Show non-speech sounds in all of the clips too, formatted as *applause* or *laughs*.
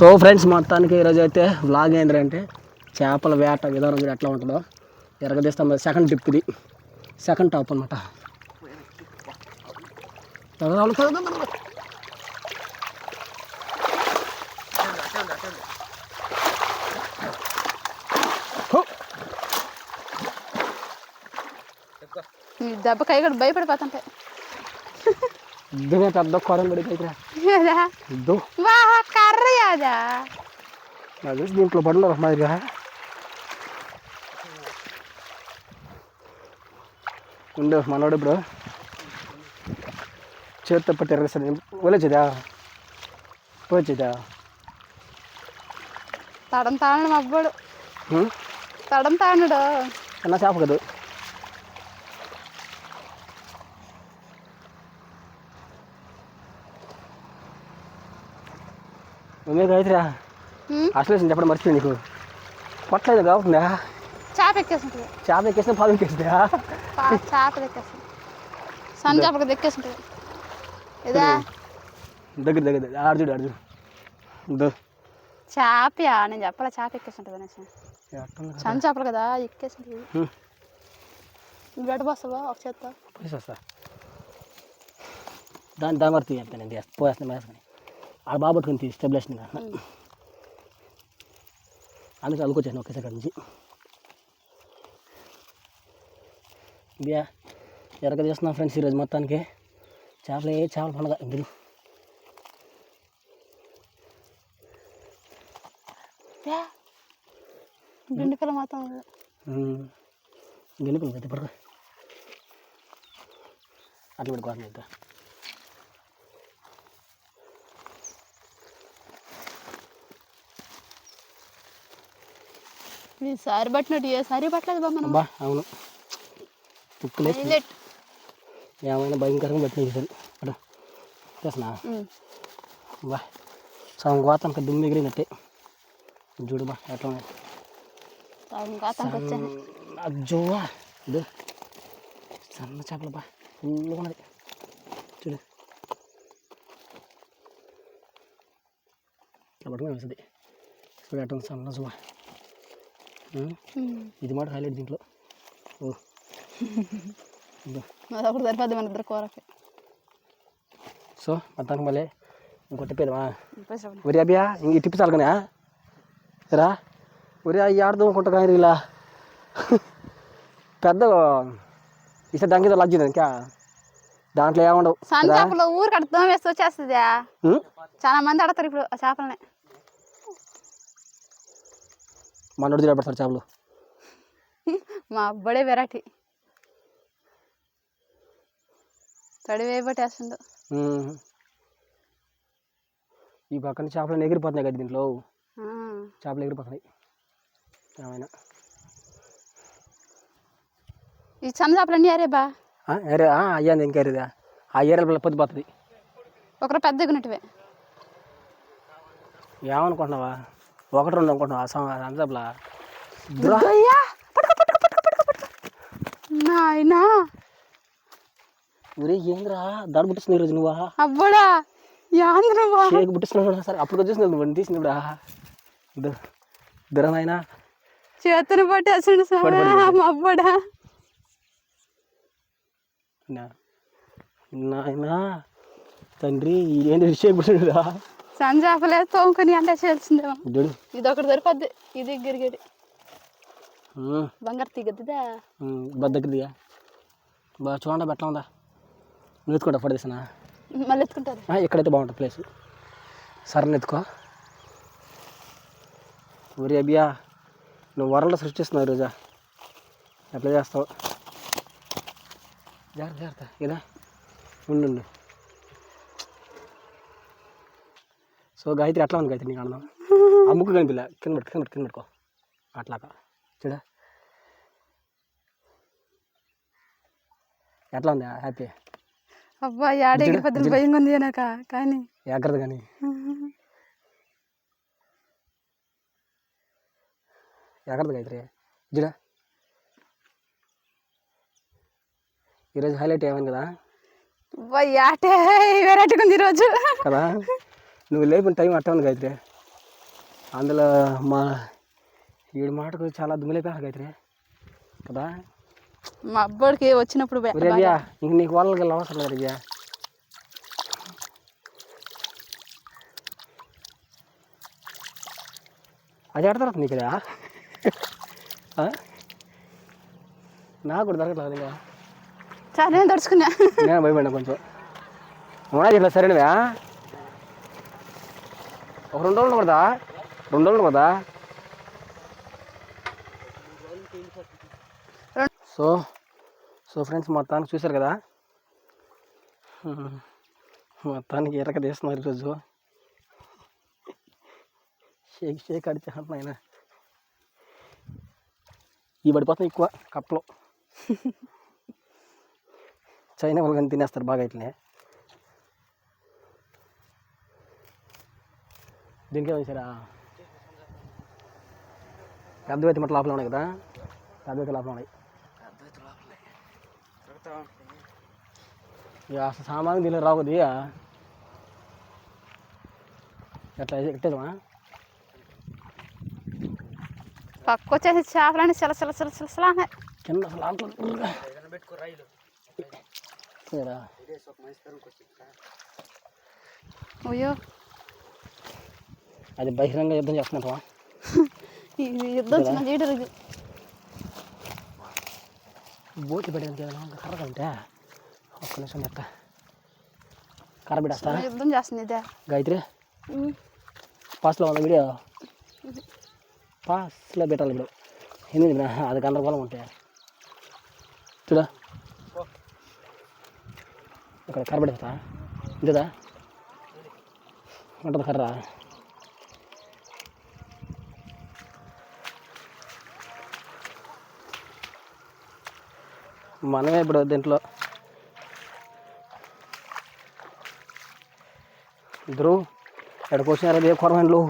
So friends మొత్తానికి ఈరోజు అయితే వ్లాగ్ ఏంటంటే చేపల వేట విధానం కూడా ఎట్లా ఉంటుందో ఎరగదీస్తాం. సెకండ్ ట్రిప్ ఇది. సెకండ్ టాప్ అనమాట దెబ్బ కై కూడా భయపడిపోతుంటాయి ఇద్దరు పెద్ద కొరం పడి దగ్గర ఏదా? ఇద్దు వా కర్ర యాదా నాకు తెలిసి దీంట్లో పడలేదు మాదిరిగా ఉండు మనోడు ఇప్పుడు చేతితో పట్టి ఎరగేస్తాడు వలేచేదా పోచేదా తడం తానడు అబ్బడు తడం తానడు అన్న చేప కదా నువ్వే గాయత్రా అసలు చెప్పడం మర్చిపోయింది నీకు. పొట్టలేదు కావుతుందా? చేప ఎక్కేస్తుంటుంది చేప ఎక్కేసిన పాలు ఎక్కేసిందా చేప ఎక్కేస్తుంది. సన్న చేపలకు దెక్కేస్తుంటుంది ఇదా. దగ్గర దగ్గర దగ్గర. ఆడు చూడు ఆడు చూడు. ఇదో. చేపయా? నేను చెప్పాలా చేప అనేసి? సన్న చేపలు కదా ఎక్కేస్తుంటుంది హ్మ్. గడ్డ బస్తావా ఒక చేత్తో. పోయి వస్తా. దాని దాని నేను? పోయేస్తాను ఆడ బాగా పట్టుకుని తీసి స్టెబిలేషన్ అందుకే అల్లుకొచ్చాను ఒకేసారి అక్కడి నుంచి. ఇదియా ఎరక చేస్తున్నాం ఫ్రెండ్స్ ఈరోజు మొత్తానికి. చేపలు ఏ చేపల పండుగ. బిండి పిల్ల మొత్తం గెలుపులు అయితే పడుకో అట్లా పెట్టుకోవాలి అయితే ఈసారి పట్టినట్టు ఏ సారి పట్టలేదు బా మనం. బా అవును. తుక్కులే హైలైట్ ఏమైనా భయంకరంగా పట్టిన చూసాను అటు చేసిన ఉమ్. బా సగం కోతానికి దుమ్ము ఎగిరినట్టే. చూడు బా ఎట్లా ఉన్నాయి సగం కాతానికి వచ్చాను అజ్జోవా ఇది సన్న చేపలు బా ఫుల్గా ఉన్నది. చూడు. ఇట్లా పట్టుకుని వస్తుంది చూడు ఎట్లా ఉంది సన్న సుమా ఉమ్. ఇది మాట హైలైట్ దీంట్లో. ఓ. *laughs* అదొకటి సరిపోద్ది మన ఇద్దరు కూరకి. సో మొత్తానికి మళ్ళీ ఇంకొట్టి చూడండి. ఒరే అభియా ఇంక టిప్పు చాలకనే రా. ఒరే అవి ఆడదాం అనుకుంటా కానీ ఇలా. పెద్ద ఈసారి దానికి లగ్ చేద్దాం ఇంకా దాంట్లో ఏముండవు. అక్కడ దోమ వేస్తే వచ్చేస్తుంది? చాలా మంది ఆడతారు ఇప్పుడు ఆ చేపలని. మనోడు తిరగబడతాడు చేపలు. *laughs* మా అబ్బడే వెరైటీ. తడి వేయబట్టేస్తుండు ఉం. ఈ పక్కన చేపలు ఎగిరిపోతున్నాయి కదా దీంట్లో. చేపలు ఎగిరిపోతున్నాయి. ఏమైనా. ఈ సన్న చేపలు అన్నీ అరే అయ్యాంది ఇంకా అరేదా ఆ ఏరియాల పొద్దుపోతుంది ఒకరు పెద్ద ఎగునట్టువే ఏమనుకుంటున్నావా? ఒకటి రెండు అనుకుంటున్నావా సమ అంతలా నాయనా! ఒరే ఏంద్రా? దాడి పుట్టిస్తున్నావు ఈరోజు నువ్వా? అబ్బడా యాంద్రవా షేక్ పుట్టిస్తున్నావు సరే అప్పుడు వచ్చేసింది నువ్వు తీసినప్పుడా ఇద్దరు నాయనా. చేతులు పట్టేసిండు పట్టు, పట్టు, పట్టు. అబ్బడా నా- నాయనా. తండ్రి ఏంటి షేక్ పుట్టినరా చేపలే తోముకొని అంటే చేయాల్సిందేమో చూడు ఇది ఒకటి సరిపోద్ది ఇది గిరిగిరి ఉమ్, బంగారు తీగద్దిదా ఉమ్, బద్దకిదిగా బాగా చూడండి బెట్లా ఉందా? నువ్వు ఎత్తుకోండి అప్పుడు తీసినా? మళ్ళీ ఎత్తుకుంటారు. ఇక్కడైతే బాగుంటుంది ప్లేస్ సరని ఎత్తుకో. ఊరి అభియా నువ్వు వరల్డ్ సృష్టిస్తున్నావు ఈరోజా. ఎట్లా చేస్తావు? జాగ్రత్త జాగ్రత్త. ఇదా. ఉండు ఉండు. సో గాయత్రి ఎట్లా ఉంది గాయత్రి నీకు అన్నం ఆ ముక్కు కనిపిల్ల కింద పెట్టు కింద పెట్టు కింద పెట్టుకో అట్లాగా. చూడ. ఎట్లా ఉంది? హ్యాపీ? అబ్బా యాడే పెద్దలు భయంగా ఉంది నాక కానీ. జాగ్రత్త కానీ. జాగ్రత్త గాయత్రి. జుడ ఈరోజు హైలైట్ ఏమైంది కదా? అబ్బా యాటే వెరైటీగా ఉంది ఈరోజు. కదా? నువ్వు లేపిన టైం అట్ట ఉంది గాయత్రి. అందులో మా వీడి మాటకు చాలా దుమ్ములైపోయారు గాయత్రి. కదా? మా అబ్బాడికి వచ్చినప్పుడు రేవ్యా ఇంక నీకు వాళ్ళకి వెళ్ళి అవసరం లేదు రేవ్యా అది ఆడతారు నీకు నాకు కూడా దొరకట్లేదు ఇంకా చాలా నేను తడుచుకున్నా. నేను భయపడినా కొంచెం. ఇట్లా సరేనవా? ఒక రెండు రోజులు పడదా రెండు రోజులు పడదా సో సో ఫ్రెండ్స్ మొత్తానికి చూశారు కదా? మొత్తానికి ఎరక తీస్తున్నారు ఈరోజు. షేక్ షేక్ అడిచేస్తున్నా ఆయన ఈ పడిపోతున్నాయి ఎక్కువ కప్పలో. చైనా వాళ్ళు కానీ తినేస్తారు బాగా ఇట్లనే దీనికి ఏమైనా పెద్దవైతే మట్ల లోపల ఉన్నాయి కదా. పెద్దవైతే లోపల ఉన్నాయి. ఇక అసలు సామాను దీనిలో రావు కొద్ది ఎట్లా ఎట్టేదమ్మా? పక్క వచ్చేసి చేపలని చిల చిల చిల చిల చిల. కింద అసలు అయ్యో. అది బహిరంగ యుద్ధం చేస్తున్నట్టు యుద్ధం చిన్న బోట్లు పెట్టడానికి ఏదైనా కర్ర ఉంటే ఒక్క నిమిషం లెక్క కర్ర చిన్న యుద్ధం చేస్తుంది ఇదే. గాయత్రి. పాస్లో ఉన్న వీడియో? పాస్లో పెట్టాలి ఇప్పుడు. ఎందుకు అది గందరగోళం ఉంటే. చూడా. ఇక్కడ కర్ర పెడతా ఇంతదా ఉంటుంది కర్ర. మనమే ఇప్పుడు దీంట్లో. ఇద్దరు ఎక్కడికి వచ్చినారా ఏ కొరమండ్లు.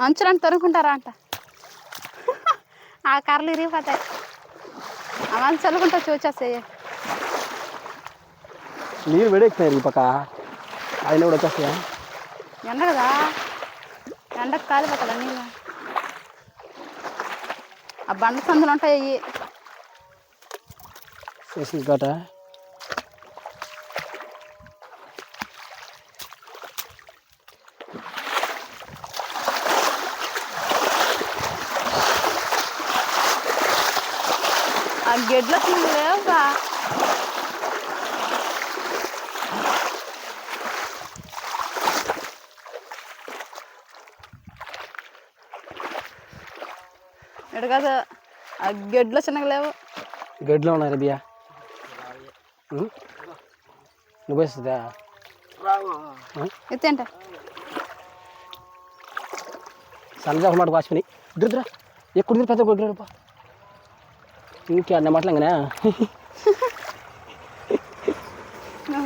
అంచులని తరుముకుంటారా అంట. ఆ కర్రలు ఇరిగిపోతాయి. అమలు చల్లుకుంటా చూచేస్తాయి నీరు వేడెక్కుతాయి ఈ పక్క. ఆయన కూడా వచ్చేస్తాయా? ఎండ కదా ఎండకు కాలిపోతాడు నీళ్ళు? ఆ బండ సందులు ఉంటాయి కాట ఆ గెడ్లు అసలు ఇటు కాదు. ఆ గెడ్లు చిన్నగా లేవు. గడ్డిలో ఉన్నారు బియ్య? నువ్వు వేస్తుందా ఎత్తేంట సన్నజాకు మాట వాసుకుని దుద్రా ఎప్పుడు పెద్ద కొడుకు ఇంకే అన్న మాటలంగానే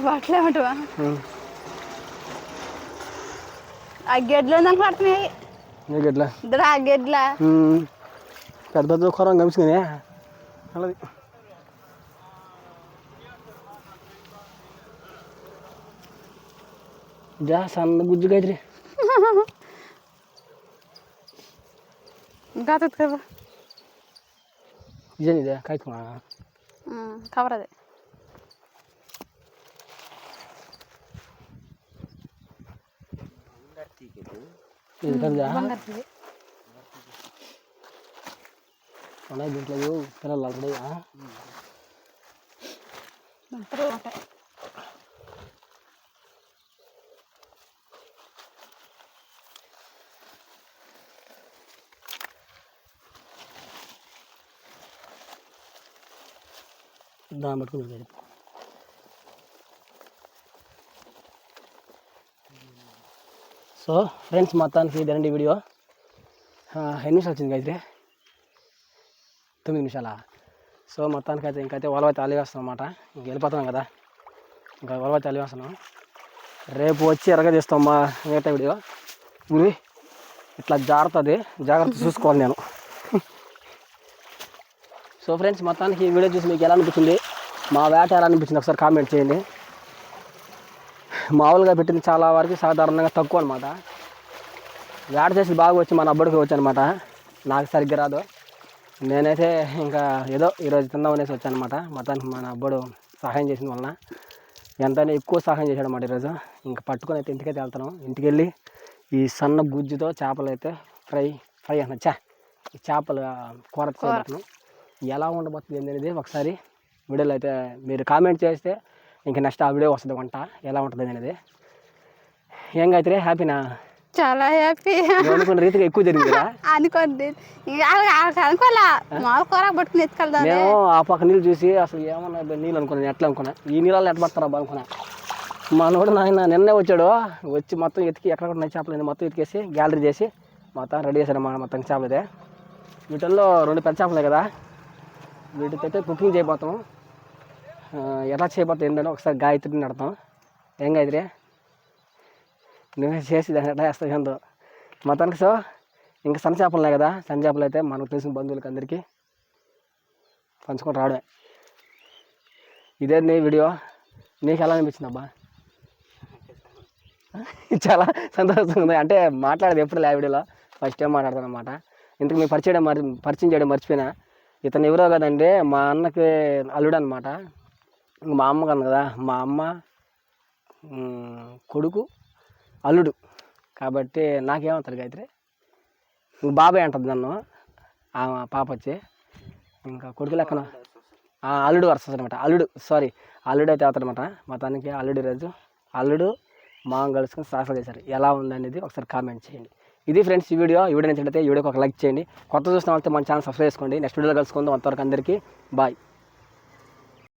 బట్టలే ఉంటావా ఆ గెడ్లు ఉందని పడుతున్నాయి గడ్ల ఆ గెడ్ల. పెద్ద పెద్ద కొరం గమిచుకునే అలాది జా సన్న గుజ్జు గైత్రి ఇంకా కదా ఇదేనిదే కాయకుమా కవర్ అదే ఇది కదా బంగారు ఉన్నాయి దీంట్లో ఇవి పిల్లలు ఆల్రెడీ ఉంటాయి దాన్ని పట్టుకుని వెళ్ళి సో ఫ్రెండ్స్ మొత్తానికి ఇదండి వీడియో ఆ, ఎన్ని నిమిషాలు వచ్చింది అయితే తొమ్మిది నిమిషాల? సో మొత్తానికి అయితే ఇంకైతే వలవైతే అలిగేస్తాం అనమాట ఇంక వెళ్ళిపోతున్నాం కదా. ఇంకా వలవైతే అలిగేస్తున్నాం రేపు వచ్చి ఎరగ చేస్తాం మా మిగతా వీడియో. గురి ఇట్లా జారుతుంది. జాగ్రత్త చూసుకోవాలి నేను. సో ఫ్రెండ్స్ మొత్తానికి ఈ వీడియో చూసి మీకు ఎలా అనిపించింది? మా వేట ఎలా అనిపించింది? ఒకసారి కామెంట్ చేయండి. మామూలుగా పెట్టింది చాలా వరకు సాధారణంగా తక్కువ అనమాట వేట చేసి బాగా వచ్చి మన అబ్బడికి వచ్చి అనమాట నాకు సరిగ్గా రాదు. నేనైతే ఇంకా ఏదో ఈరోజు తిందాం అనేసి వచ్చానమాట. మొత్తానికి మన అబ్బడు సహాయం చేసిన వలన ఎంతైనా ఎక్కువ సహాయం చేశాడు అన్నమాట ఈరోజు ఇంకా పట్టుకొని అయితే ఇంటికైతే వెళ్తాను ఇంటికి వెళ్ళి ఈ సన్న గుజ్జుతో చేపలు అయితే ఫ్రై ఫ్రై అన్న చా ఈ చేపలు ఆ, కూర ఎలా ఉండబోతుంది అనేది ఒకసారి వీడియోలో అయితే మీరు కామెంట్ చేస్తే ఇంక నెక్స్ట్ ఆ వీడియో వస్తుంది వంట. ఎలా ఉంటుంది అనేది. ఏం అయితే హ్యాపీనా? చాలా హ్యాపీ నువ్వు అనుకున్న రీతిగా ఎక్కువ జరిగింది *laughs* అనుకోండి. అనుకోలే మామూలు కూర పట్టుకుని ఎత్తుకెళ్దాం నేను ఆ పక్క నీళ్ళు చూసి అసలు ఏమన్నా నీళ్ళు అనుకున్నాను ఎట్లా అనుకున్నా? ఈ నీళ్ళలో ఎట్లా పడతారా అనుకున్నా. మనోడు నాయన నిన్నే వచ్చాడు. వచ్చి మొత్తం ఎతికి ఎక్కడ ఉన్నాయి చేపలు మొత్తం ఎతికేసి గ్యాలరీ చేసి మొత్తం రెడీ చేశాడు మా మొత్తం చేపలు అయితే వీటిల్లో రెండు పెద్ద చేపలే కదా. వీటికైతే కుకింగ్ చేయబోతాం. ఎలా చేయబోతాం ఏంటంటే ఒకసారి గాయత్రిని నడతాం. ఏం గాయత్రి? నువ్వే చేసి దాన్ని ఎట్లా వేస్తావు ఏందో. మొత్తానికి సో ఇంకా సన్న చేపలున్నాయి కదా. సన్న చేపలు అయితే మనకు తెలిసిన బంధువులకి అందరికీ పంచుకొని రావడమే. ఇదే నీ వీడియో? నీకు ఎలా అనిపించింది అబ్బా? *laughs* చాలా సంతోషంగా ఉంది. అంటే మాట్లాడేది ఎప్పుడు లే వీడియోలో. ఫస్ట్ టైం మాట్లాడతాను అనమాట ఇంతకు మీ పరిచయం మరి పరిచయం చేయడం మర్చిపోయినా. ఇతను ఎవరో కదండి మా అన్నకి అల్లుడు అనమాట మా అమ్మ కదా. మా అమ్మ కొడుకు అల్లుడు. కాబట్టి నాకేమవుతారు గాయత్రి. నువ్వు బాబాయ్ అంటుంది నన్ను. ఆ పాప వచ్చి ఇంకా కొడుకు లెక్కన ఆ, అల్లుడు వరుస అనమాట అల్లుడు సారీ అల్లుడు అయితే అవుతాడనమాట తనకి అల్లుడు రోజు అల్లుడు మాం కలుసుకుని సాసలు చేశారు. ఎలా ఉందనేది ఒకసారి కామెంట్ చేయండి. ఇది ఫ్రెండ్స్ ఈ వీడియో. ఈ వీడియో నచ్చినట్లయితే ఈ వీడియోకి ఒక లైక్ చేయండి. కొత్త చూసిన వాళ్ళతో మన ఛానల్ సబ్స్క్రైబ్ చేసుకోండి. నెక్స్ట్ వీడియోలో కలుసుకుందాం. అంతవరకు అందరికీ బాయ్